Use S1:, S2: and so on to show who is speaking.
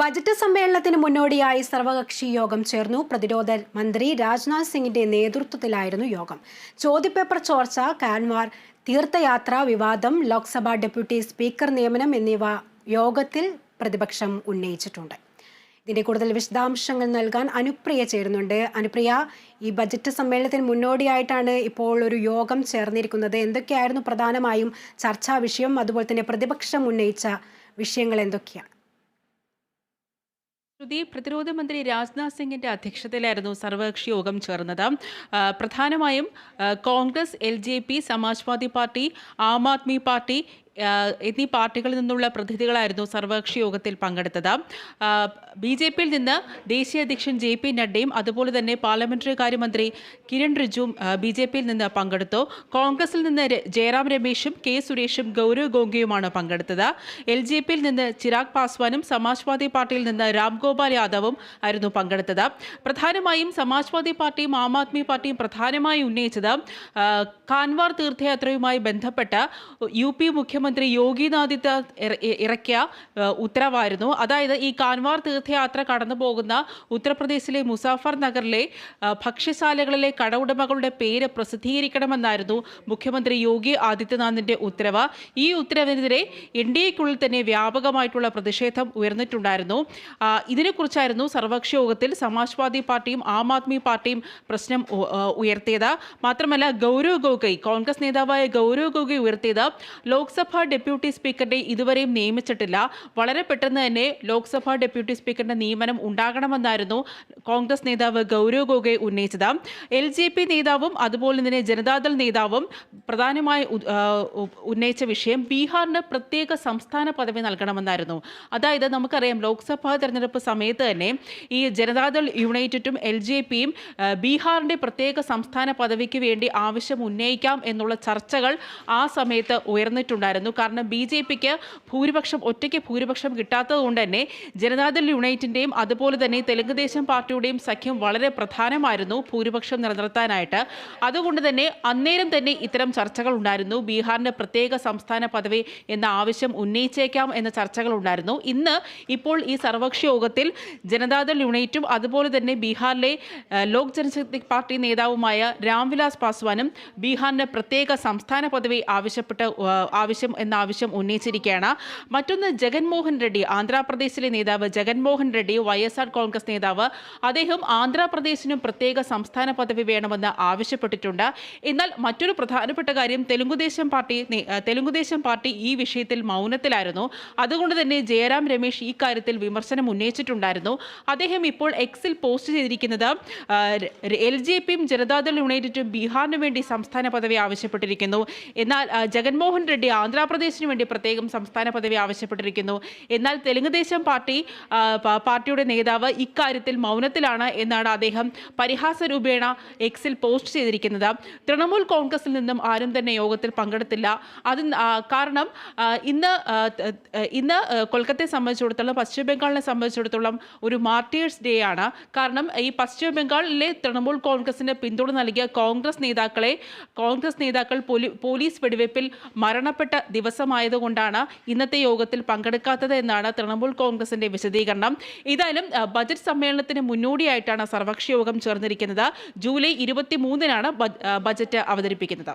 S1: Budget സമ്മേളനത്തിന് മുന്നോടിയായി സർവകക്ഷി യോഗം ചേർന്നു. പ്രതിരോധ മന്ത്രി രാജ്നാഥ് സിംഗിന്റെ നേതൃത്വത്തിലായിരുന്നു യോഗം. ചോദ്യപേപ്പർ ചോർച്ച കാൻവാർ തീർത്ഥയാത്ര വിവാദം ലോക്സഭാ ഡെപ്യൂട്ടി സ്പീക്കർ നിയമനം എന്നിവ യോഗത്തിൽ പ്രതിപക്ഷം ഉന്നയിച്ചിട്ടുണ്ട്. ഇതിന്റെ കൂടുതൽ വിശദാംശങ്ങൾ നൽകാൻ അനുപ്രിയ ചേരുന്നുണ്ട്. അനുപ്രിയ ഈ ബജറ്റ് സമ്മേളനത്തിന് മുന്നോടിയായിട്ടാണ് ഇപ്പോൾ ഒരു യോഗം ചേർന്നിരിക്കുന്നത്. എന്തൊക്കെയായിരുന്നു പ്രധാനമായും ചർച്ചാ വിഷയം? അതുപോലെ തന്നെ പ്രതിപക്ഷം ഉന്നയിച്ച വിഷയങ്ങൾ എന്തൊക്കെയാണ്?
S2: ശ്രുതി പ്രതിരോധ മന്ത്രി രാജ്നാഥ് സിംഗിന്റെ അധ്യക്ഷതയിലായിരുന്നു സർവകക്ഷി യോഗം ചേർന്നത്. പ്രധാനമായും Congress L J P Samajwadi party Aam Aadmi party എന്നീ പാർട്ടികളിൽ നിന്നുള്ള പ്രതിനിധികളായിരുന്നു സർവകക്ഷി യോഗത്തിൽ പങ്കെടുത്തത്. ബി ജെ പിയിൽ നിന്ന് ദേശീയ അധ്യക്ഷൻ ജെ പി നഡ്ഡയും അതുപോലെ തന്നെ പാർലമെന്ററി കാര്യമന്ത്രി കിരൺ റിജുവും ബി ജെ പിയിൽ നിന്ന് പങ്കെടുത്തു. കോൺഗ്രസിൽ നിന്ന് ജയറാം രമേശും കെ സുരേഷും ഗൗരവ് ഗോങ്കയുമാണ് പങ്കെടുത്തത്. എൽ ജെ പിയിൽ നിന്ന് ചിരാഗ് പാസ്വാനും സമാജ്വാദി പാർട്ടിയിൽ നിന്ന് രാംഗോപാൽ യാദവും ആയിരുന്നു പങ്കെടുത്തത്. പ്രധാനമായും സമാജ്വാദി പാർട്ടിയും ആം ആദ്മി പാർട്ടിയും പ്രധാനമായും ഉന്നയിച്ചത് കാൻവാർ തീർത്ഥയാത്രയുമായി ബന്ധപ്പെട്ട് യു പി മുഖ്യമന്ത്രി യോഗി ആദിത്യനാഥ് ഇറക്കിയ ഉത്തരവായിരുന്നു. അതായത് ഈ കാൻവാർ തീർത്ഥയാത്ര കടന്നു പോകുന്ന ഉത്തർപ്രദേശിലെ മുസാഫർ നഗറിലെ ഭക്ഷ്യശാലകളിലെ കടഉടമകളുടെ പേര് പ്രസിദ്ധീകരിക്കണമെന്നായിരുന്നു മുഖ്യമന്ത്രി യോഗി ആദിത്യനാഥിന്റെ ഉത്തരവ്. ഈ ഉത്തരവിനെതിരെ എൻ ഡി എക്കുള്ളിൽ തന്നെ വ്യാപകമായിട്ടുള്ള പ്രതിഷേധം ഉയർന്നിട്ടുണ്ടായിരുന്നു. ഇതിനെക്കുറിച്ചായിരുന്നു സർവകക്ഷി യോഗത്തിൽ സമാജ്വാദി പാർട്ടിയും ആം ആദ്മി പാർട്ടിയും പ്രശ്നം ഉയർത്തിയത്. മാത്രമല്ല ഗൗരവ് ഗൊഗോയ് കോൺഗ്രസ് നേതാവായ ഗൗരവ് ഗൊഗോയ് ഉയർത്തിയത്. ലോക്സഭാ ഡെപ്യൂട്ടി സ്പീക്കറെ ഇതുവരെയും നിയമിച്ചിട്ടില്ല. വളരെ പെട്ടെന്ന് തന്നെ ലോക്സഭാ ഡെപ്യൂട്ടി സ്പീക്കറിന്റെ നിയമനം ഉണ്ടാകണമെന്നായിരുന്നു കോൺഗ്രസ് നേതാവ് ഗൗരവ് ഗോഗോയ് ഉന്നയിച്ചത്. എൽ ജെ പി നേതാവും അതുപോലെ തന്നെ ജനതാദൾ നേതാവും പ്രധാനമായി ഉന്നയിച്ച വിഷയം ബീഹാറിന് പ്രത്യേക സംസ്ഥാന പദവി നൽകണമെന്നായിരുന്നു. അതായത് നമുക്കറിയാം ലോക്സഭാ തെരഞ്ഞെടുപ്പ് സമയത്ത് തന്നെ ഈ ജനതാദൾ യുണൈറ്റഡും എൽ ജെ പിയും ബീഹാറിന്റെ പ്രത്യേക സംസ്ഥാന പദവിക്ക് വേണ്ടി ആവശ്യം ഉന്നയിക്കാം എന്നുള്ള ചർച്ചകൾ ആ സമയത്ത് ഉയർന്നിട്ടുണ്ടായിരുന്നു. കാരണം ബി ജെ പിക്ക് ഭൂരിപക്ഷം ഒറ്റയ്ക്ക് ഭൂരിപക്ഷം കിട്ടാത്തത് കൊണ്ട് തന്നെ ജനതാദൾ യുണൈറ്റിന്റെയും അതുപോലെ തന്നെ തെലുങ്ക് ദേശം പാർട്ടിയുടെയും സഖ്യം വളരെ പ്രധാനമായിരുന്നു ഭൂരിപക്ഷം നിലനിർത്താനായിട്ട്. അതുകൊണ്ട് തന്നെ അന്നേരം തന്നെ ഇത്തരം ചർച്ചകൾ ഉണ്ടായിരുന്നു. ബീഹാറിന് പ്രത്യേക സംസ്ഥാന പദവി എന്ന ആവശ്യം ഉന്നയിച്ചേക്കാം എന്ന ചർച്ചകൾ ഉണ്ടായിരുന്നു. ഇന്ന് ഇപ്പോൾ ഈ സർവകക്ഷി യോഗത്തിൽ ജനതാദൾ യുണൈറ്റും അതുപോലെ തന്നെ ബീഹാറിലെ ലോക് ജനശക്തി പാർട്ടി നേതാവുമായ രാംവിലാസ് പാസ്വാനും ബീഹാറിന് പ്രത്യേക സംസ്ഥാന പദവി ആവശ്യപ്പെട്ട് ആ, ആവശ്യം എന്ന ആവശ്യം ഉന്നയിച്ചിരിക്കുകയാണ്. മറ്റൊന്ന് ജഗൻമോഹൻ റെഡ്ഡി ആന്ധ്രാപ്രദേശിലെ നേതാവ് Jaganmohan Reddy Y S R Congress നേതാവ്. അദ്ദേഹം ആന്ധ്രാപ്രദേശിനും പ്രത്യേക സംസ്ഥാന പദവി വേണമെന്ന് ആവശ്യപ്പെട്ടിട്ടുണ്ട്. എന്നാൽ മറ്റൊരു പ്രധാനപ്പെട്ട കാര്യം തെലുങ്കുദേശം പാർട്ടി തെലുങ്കുദേശം പാർട്ടി ഈ വിഷയത്തിൽ മൗനത്തിലായിരുന്നു. അതുകൊണ്ട് തന്നെ ജയറാം രമേശ് ഈ കാര്യത്തിൽ വിമർശനം ഉന്നയിച്ചിട്ടുണ്ടായിരുന്നു. അദ്ദേഹം ഇപ്പോൾ എക്സിൽ പോസ്റ്റ് ചെയ്തിരിക്കുന്നത് എൽ ജെ പിയും ജനതാദൾ യുണൈറ്റഡും ബീഹാറിന് വേണ്ടി സംസ്ഥാന പദവി ആവശ്യപ്പെട്ടിരിക്കുന്നു. എന്നാൽ ജഗൻമോഹൻ റെഡ്ഡി ആന്ധ്രാപ്രദേശിന് വേണ്ടി പ്രത്യേകം സംസ്ഥാന പദവി ആവശ്യപ്പെട്ടിരിക്കുന്നു. എന്നാൽ തെലുങ്കുദേശം പാർട്ടി പാർട്ടിയുടെ നേതാവ് ഇക്കാര്യത്തിൽ മൗനത്തിലാണ് എന്നാണ് അദ്ദേഹം പരിഹാസ രൂപേണ എക്സിൽ പോസ്റ്റ് ചെയ്തിരിക്കുന്നത്. തൃണമൂൽ കോൺഗ്രസിൽ നിന്നും ആരും തന്നെ യോഗത്തിൽ പങ്കെടുത്തില്ല. അത് കാരണം ഇന്ന് ഇന്ന് കൊൽക്കത്തയെ സംബന്ധിച്ചിടത്തോളം പശ്ചിമ ബംഗാളിനെ സംബന്ധിച്ചിടത്തോളം ഒരു മാർട്ടിയേഴ്സ് ഡേ ആണ്. കാരണം ഈ പശ്ചിമ ബംഗാളിലെ തൃണമൂൽ കോൺഗ്രസിന് പിന്തുണ നൽകിയ കോൺഗ്രസ് നേതാക്കളെ കോൺഗ്രസ് നേതാക്കൾ പോലീസ് വെടിവയ്പിൽ മരണപ്പെട്ട ദിവസമായതുകൊണ്ടാണ് ഇന്നത്തെ യോഗത്തിൽ പങ്കെടുക്കാത്തത് എന്നാണ് തൃണമൂൽ കോൺഗ്രസിന്റെ വിശദീകരണം. ഏതായാലും ബജറ്റ് സമ്മേളനത്തിന് മുന്നോടിയായിട്ടാണ് സർവകക്ഷി യോഗം ചേർന്നിരിക്കുന്നത്. ജൂലൈ ഇരുപത്തി മൂന്നിനാണ് ബജറ്റ് അവതരിപ്പിക്കുന്നത്.